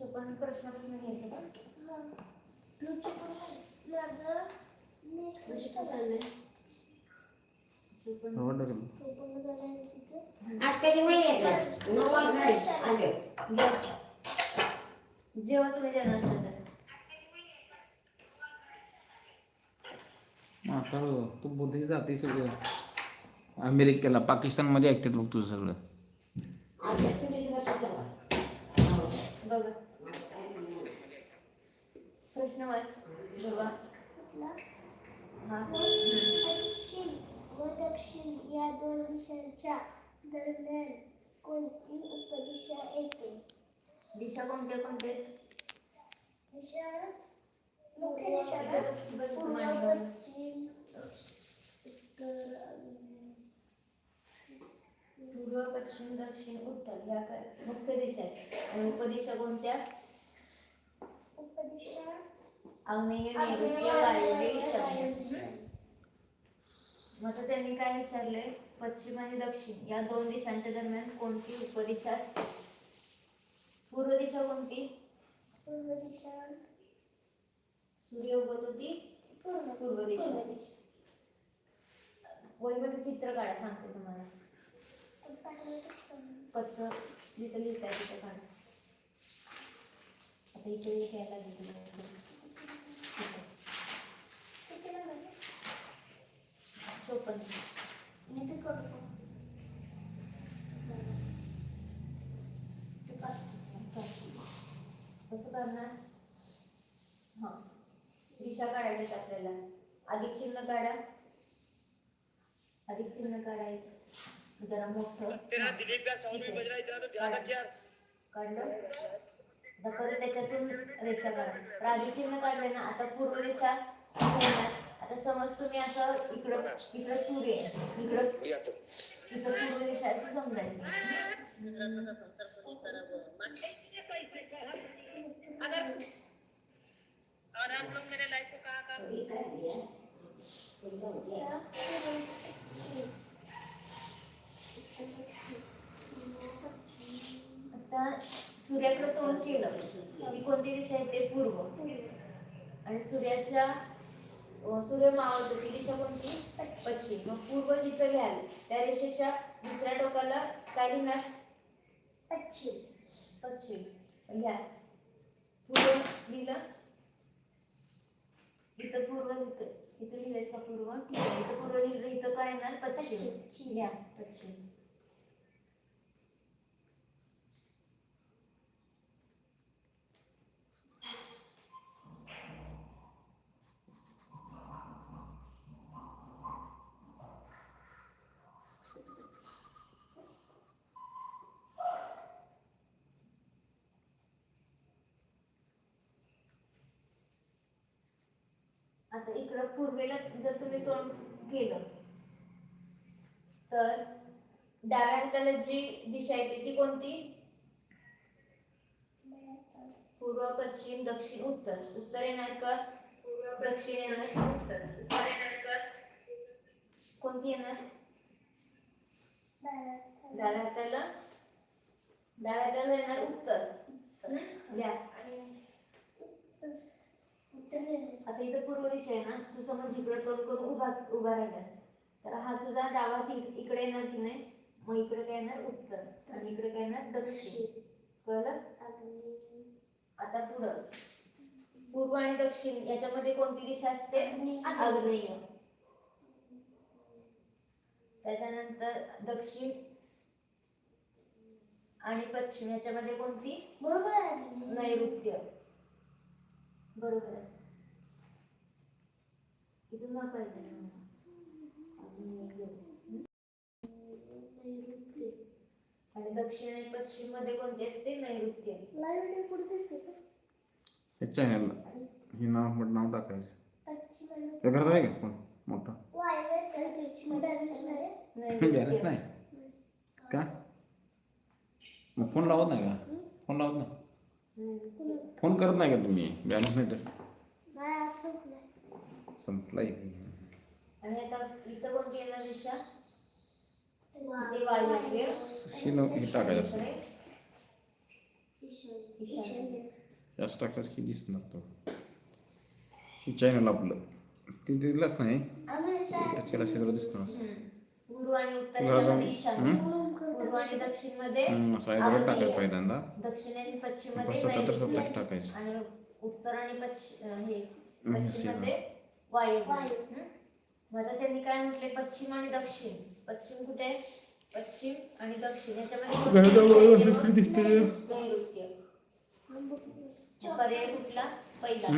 पण प्रश्नापासून घ्यायचं का? चाललंय. जेव्हा तर. आता तू बुद्धी जाते सगळं. अमेरिकेला पाकिस्तानमध्ये ऐकतात बघ तुझं सगळं. बघा. प्रश्न वाच बघा हा दक्षिण व दक्षिण या दोन दिशांच्या दरम्यान कोणती? उपदिशा येते दिशा कोणत्या कोणत्या दिशा मुख्य दिशा इथं पूर्व पश्चिम उत्तर पूर्व पश्चिम दक्षिण उत्तर या मुख्य दिशा आहेत आणि उपदिशा कोणत्या? उपदिशा आग्नेय नैऋत्य वायव्य ईशान्य मग त्यांनी काय विचारले? पश्चिम आणि दक्षिण या दोन दिशांच्या दरम्यान कोणती उपदिशा असते? पूर्व दिशा कोणती? पूर्व दिशा. सूर्य उगत होती? पूर्व. दिशा. वहीमध्ये चित्र काढा सांगते तुम्हाला. कच्च जिथं लिहिताय तिथं काढा. आता इथे घ्यायला लागेल तुम्हाला. इथे. किती लागले? चोपन्न मी ते करतो तू कर. कसं करणार हां दिशा काढायची आपल्याला अधिक चिन्ह काढा अधिक चिन्ह काढायचं जरा मोठं काढा. काढलं आता परत त्याच्यातून रेषा काढा तर अधिक चिन्ह काढले ना आता पूर्व रेषा. आता समज तुम्ही असं इकडं इकडं सूर्य आहे. इकडं इथं पूर्व आहे असं समजायचं. आता सूर्याकडे तोंड केलं. की कोणती दिशा आहे? ते पूर्व. आणि सूर्याच्या सूर्य मावळतो ती दिशा कोणती पश्चिम मग पूर्व जिथं घ्याल त्या रेषेच्या दुसऱ्या टोकाला काय लिहिणार? पश्चिम पश्चिम घ्या. पूर्व लिहिलं? इथं पूर्व इथं इथं लिहिलंयस का पूर्व इथं पूर्व लिहिलं इथं काय येणार? पश्चिम. घ्या पश्चिम इकडं पूर्वेला जर तुम्ही तोंड केलं तर डाव्या हाताला जी दिशा येते ती कोणती? पूर्व पश्चिम दक्षिण उत्तर. उत्तर येणार पूर्व दक्षिण येणार. उत्तर उत्तर येणार कर कोणती येणार? डाव्या हाताला डाव्या हाताला येणार उत्तर आणि आता इथं पूर्व दिशा आहे ना तू समज इकडे तोंड करून उभा उभा राहिलास. तर हा तुझा डावा इकडे येणार की नाही? मग इकडे काय येणार? उत्तर. आणि इकडे काय येणार? दक्षिण. कळलं? आता पुढं. पूर्व आणि दक्षिण याच्यामध्ये कोणती दिशा असते? आग्नेय. त्याच्यानंतर दक्षिण आणि पश्चिम याच्यामध्ये कोणती? बरोबर आहे. नैऋत्य. बरोबर आहे. इथून न पाहिजे आणि दक्षिण आणि पश्चिममध्ये कोणते असते? नैऋत्य. लाईव्ह पुढे दिसते का? हे चॅनलला हे नाव नाव टाकायचं. त्या घरात आहे का फोन मोठा. बॅलन्स नाही नैऋत्य का? मग फोन लावत नाही का? फोन लावत नाही. नैऋत्य. फोन करत नाही का तुम्ही? बॅलन्स नाही तर? संपलं टाकायचं. जास्त टाकल्यास की दिसणार तो. हे चॅनल आपलं. ते दिलंच नाही. त्याच्याला सगळं दिसणार. पूर्व आणि पूर्व आणि दक्षिणमध्ये असं टाकायचं. पहिल्यांदा. दक्षिण आणि पश्चिममध्ये टाकायचं. आणि उत्तर आणि पश्चिम हे हम्म, पश्चिम सीमा. मध्ये वायू वायू. माझा त्यांनी काय म्हटले? पश्चिम आणि दक्षिण. पश्चिम कुठे पश्चिम आणि दक्षिण. याच्यामध्ये? नैऋत्य पर्याय कुठला? पहिला.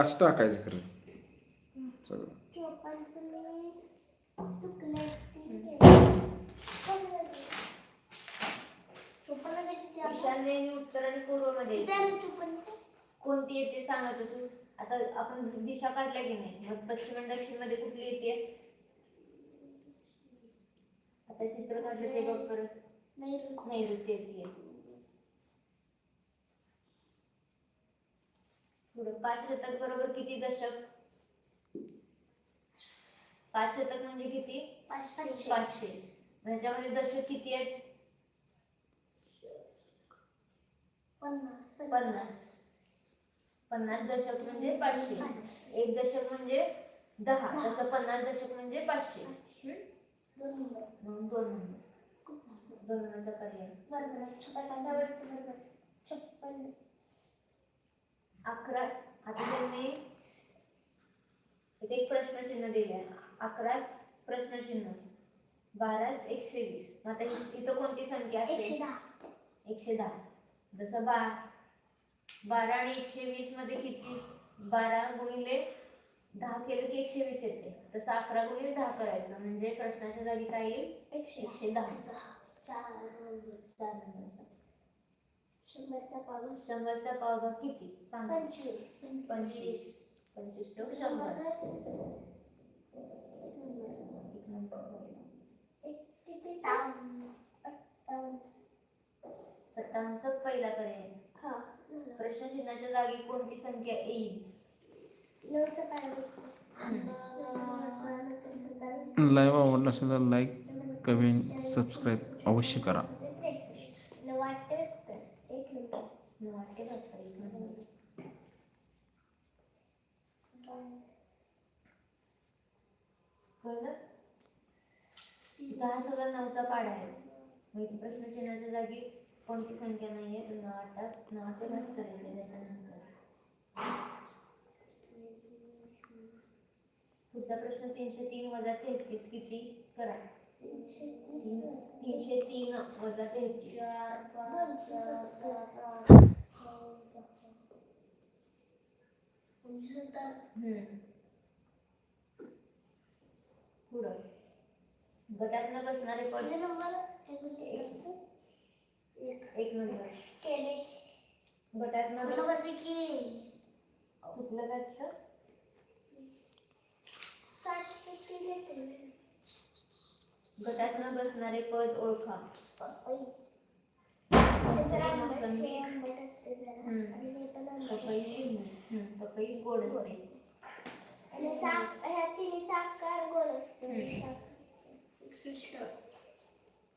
असं टाकायचं खरं. आणि उत्तर आणि पूर्वमध्ये? कोणती? येते सांगत तू. आता आपण दिशा काढल्या की नाही? मग पश्चिम आणि दक्षिणमध्ये कुठली येते? आता चित्र काढलं ते बघ परत. नैऋत्य येते. पुढं पाच शतक बरोबर किती दशक? पाच शतक म्हणजे किती? पाचशे. पाचशे. ह्याच्यामध्ये दशक किती आहेत? पन्नास. पन्नास. पन्नास दशक म्हणजे पाचशे. एक दशक म्हणजे दहा. तसं पन्नास दशक म्हणजे पाचशे? दोन दोन पर्याय. अकरा. आता त्यांनी इथे एक प्रश्नचिन्ह दिले आहे अकरास प्रश्नचिन्ह बारास एकशे वीस आता इथं कोणती संख्या असेल? एकशे दहा. जसं बा बारा आणि एकशे वीसमध्ये किती बारा गुणिले दहा केलं की एकशे वीस येते तसं अकरा गुणिले दहा करायचं म्हणजे प्रश्नाच्या जागी काय येईल एकशे एकशे दहा चार शंभरचा पाऊस शंभरचा पावभाग किती सांग पंचवीस पंचवीस पंचवीस चौक शंभर एक पहिला पर्याय हा. प्रश्नचिन्हाच्या जागी कोणती संख्या येईल? नऊचा काय लाईव्ह आवडला असेल तर लाईक कमेंट सबस्क्राईब अवश्य करा. नऊ एक मिनिट. कळलं? दहा सगळा नऊचा पाडा आहे. मग इथे प्रश्नचिन्हाच्या जागी कोणती संख्या नाही आहे आठ बहात्तर येते त्याच्यानंतर पुढचा प्रश्न तीनशे तीन वजा तेहतीस किती? करा। तीन- वजा तेहतीस। चार हम्म. न बसणारे पद. नंबर एक एक नंबर. केले गटात न मला बस वाटतं की कुठलं काय असतं? सातशे किती येते? गटात न बसणारे पद ओळखा. पपई. गोड असते. आणि चाक ह्या आकार गोल असतो.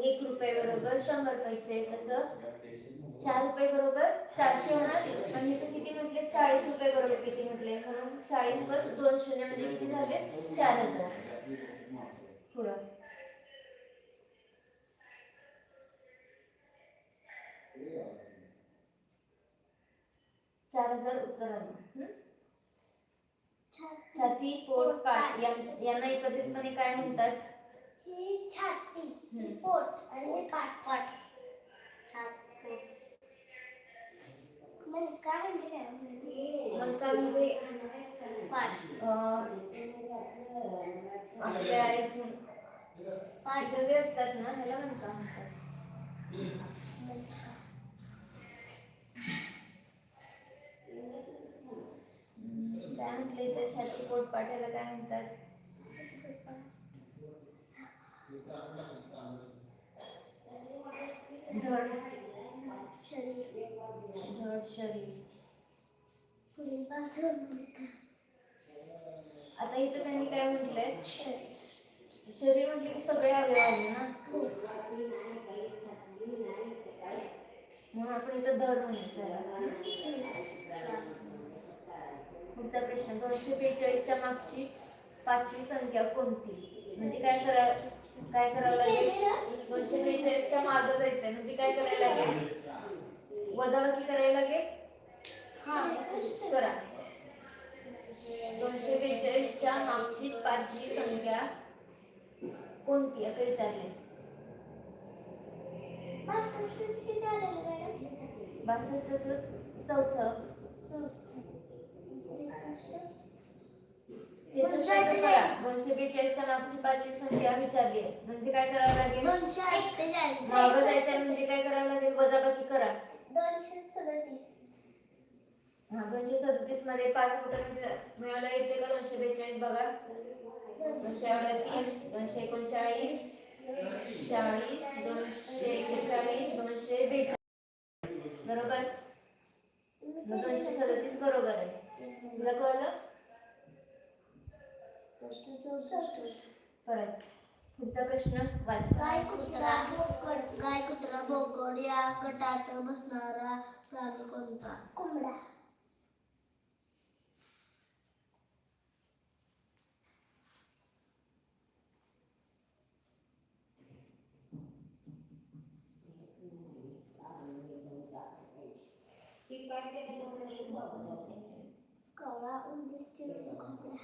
एक रुपये बरोबर शंभर पैसे तसं. चार रुपये बरोबर चारशे होणार. म्हणजे किती म्हटले? चाळीस रुपये बरोबर किती म्हटले? म्हणून चाळीस वर दोन शून्य म्हणजे किती झाले? चार हजार. पुढं. चार हजार उत्तर आलं. छाती पोट पाठ. यांना एकत्रितपणे काय म्हणतात? ही छाती. पोट आणि पाठ पाठ पोट म्हणजे काय मनका म्हणजे पाठ आपल्या इथून पाठ जे असतात ना ह्याला मनका म्हणतात काय म्हटले तर छाती पोट पाठायला काय म्हणतात धड धड शरीर आता इथं त्यांनी काय म्हटलंय? शरीर म्हटलं की सगळे आले आहे ना? म्हणून आपण इथं धड म्हणायचं पुढचा प्रश्न दोनशे बेचाळीसच्या मागची पाचवी संख्या कोणती? म्हणजे काय करा काय करावं लागेल? दोनशे बेचाळीसच्या मागं जायचंय. म्हणजे काय करायला लागेल? वजाबाकी करायला लागेल? करा. दोनशे बेचाळीसच्या मागची पाचवी संख्या कोणती? असं विचारले बासष्टचं चौथं ते सशस्त्र करा दोनशे मागची पाचवी संख्या विचारली. आहे म्हणजे काय करावं लागेल? मागं जायचंय म्हणजे काय करावं लागेल? वजाबाकी करा. दोनशे सदतीस. हा दोनशे सदतीसमध्ये पाच फुटांचे मिळायला येते का? दोनशे बेचाळीस बघा. दोनशे अडतीस दोनशे एकोणचाळीस चाळीस दोनशे एक्केचाळीस दोनशे बेचाळीस. बरोबर? दोनशे सदतीस बरोबर आहे. तुला कळलं? परत. पुढचा प्रश्न वाच गाय कुत्रा बोकड. गाय कुत्रा बोकड या गटात बसणारा प्राणी कोणता? कोंबडा. काळा उंदीर चिरलेला कोंबडा.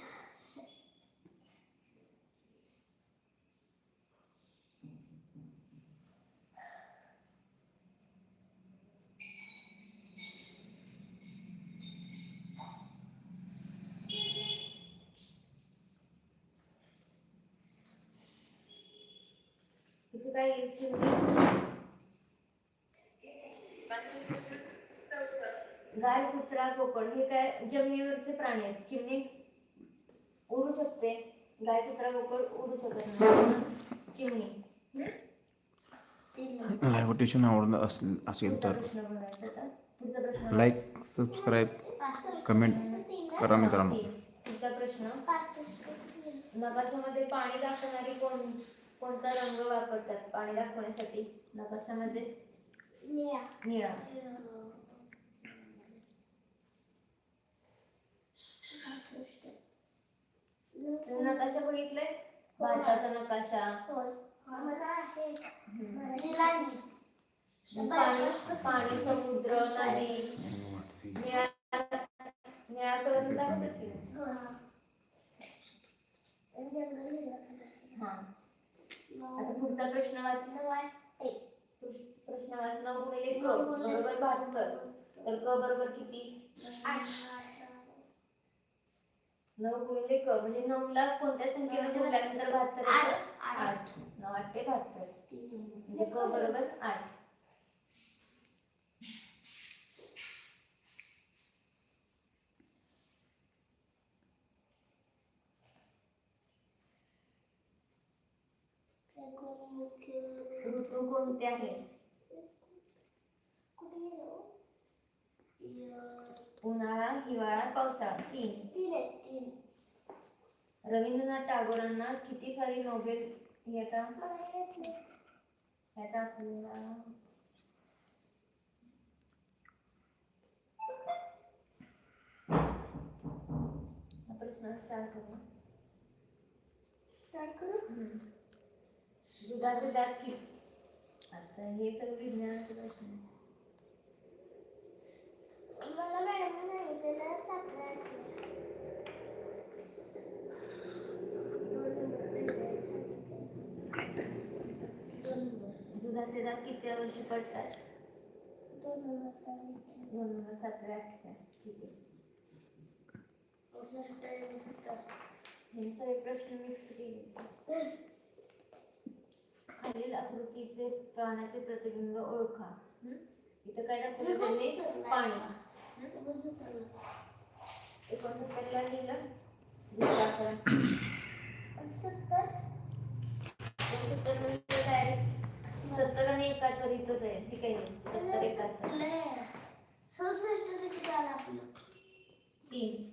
येईल चिमणी गाय कुत्रा कोकण हे काय जमिनीवरचे प्राणी आहेत. चिमणी उडू शकते. गाय कुत्रा कोकण उडू शकत नाही. चिमणी. लाईव्ह ट्युशन आवडलं असेल तर. लाईक सबस्क्राईब कमेंट करा मित्रांनो. प्रश्न. नकाशामध्ये पाणी दाखवणारी कोण? कोणता रंग वापरतात पाणी दाखवण्यासाठी? नकाशामध्ये? निळा. नकाशा बघितलाय? भारताचा नकाशा. पाणी समुद्र नदी. निळा निळा कलर दाखवतात की हा. आता पुढचा प्रश्न वाच प्रश्न वाच नऊ गुणिले क बरोबर बहात्तर तर क बरोबर किती? नऊ गुणिले क म्हणजे नऊ ला कोणत्या संख्येमध्ये म्हटल्यानंतर बहात्तर आठ. नऊ आठे बहात्तर. म्हणजे क बरोबर आठ. ऋतू कोणते आहेत? उन्हाळा हिवाळा पावसाळा. तीन. रवींद्रनाथ टागोरांना किती साली नोबेल येतात? यात आपल्याला हा प्रश्न start करू. हम्म. दुधाचे दात किती आता हे सगळं विज्ञानाचे प्रश्न. मला मॅडम सांगितलेलं साखर. दुधाचे दात किती वर्षी पडतात दोन नंबर. दोन हजार सतरा अठरा ठीक आहे. हे सगळे प्रश्न मिक्स केले खालील आकृतीचे प्राण्याचे प्रतिबिंब ओळखा? इथं काय दाखवलं त्यांनी? पाणी. एकोणसत्तरला लिहिलं? सत्तर? म्हणजे डायरेक्ट सत्तर आणि एकाहत्तर इथंच आहे. ठीक आहे. सत्तर एकाहत्तर. लय. सदुसष्ट किती आलं आपलं? तीन.